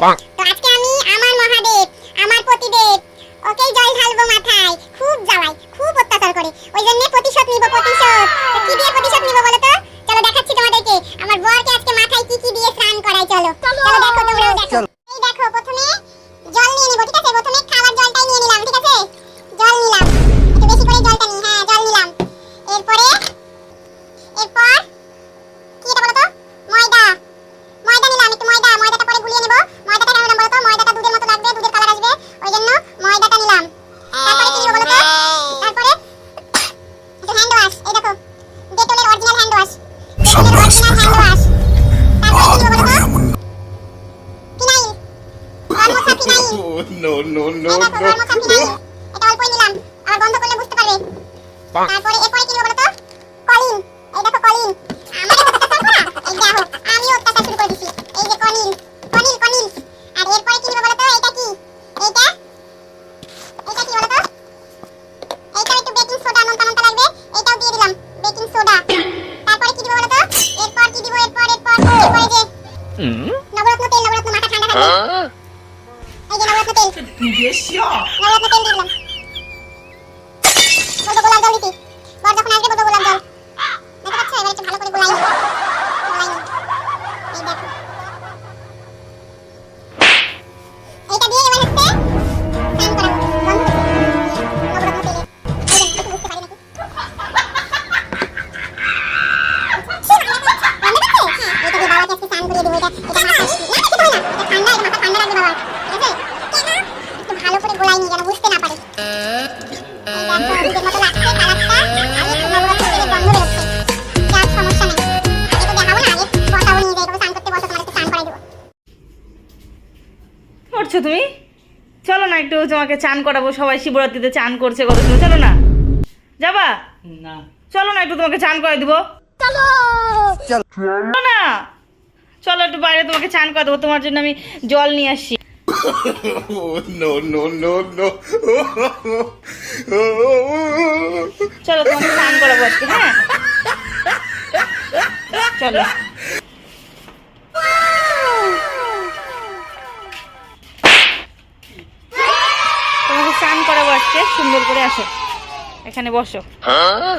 তো আজকে আমি আমার মহাদেব আমার প্রতিদেব ওকে জল ঢালবো মাথায় খুব জ্বালাই খুব অত্যাচার করে। ওই জন্য প্রতিশোধ নিব প্রতিশোধ। কি দিয়ে প্রতিশোধ নিব বলো তো? চলো দেখাচ্ছি তোমাদেরকে। আমার বরকে আজকে মাথায় কি কি দিয়ে স্নান করাই চলো। No, এই দেখো গরমোছা ফিনাইল no. এটা অল্পই নিলাম আবার বন্ধ করলে বুঝতে পারবে। তারপরে এরপরে কি নিব বলো তো কলিন। এই দেখো কলিন। আমাদের অত্যাচার করা এই দেখো আমিও অত্যাচার শুরু করে দিছি। এই যে কলিন কলিন কলিন। আর এরপরে কি নিব বলো তো এটা কি? এইটা? এটা কি বলো তো এইটা একটু বেকিং সোডা নুন টানুনটা লাগবে। এইটাও দিয়ে দিলাম বেকিং সোডা। তারপরে কি দিব বলো তো এরপর কি দিব? এরপর এরপর এরপরে যে নবরত্ন তেল নবরত্ন মাথা ঠান্ডা থাকবে। এই যে নবরত্ন করছ তুমি? চলো না একটু তোমাকে চান করাবো সবাই শিবরাত্রিতে চান করছে কত চলো না। যাবা? না। চলো না একটু তোমাকে চান করে দিব। চলো। না। চলো একটু বাইরে তোমাকে চান করে দেবো তোমার জন্য আমি জল নিয়ে no. চলো তোমাকে চান করাবো আজকে হ্যাঁ? চলো। করাবো আজকে সুন্দর করে আসো এখানে বসো এখানে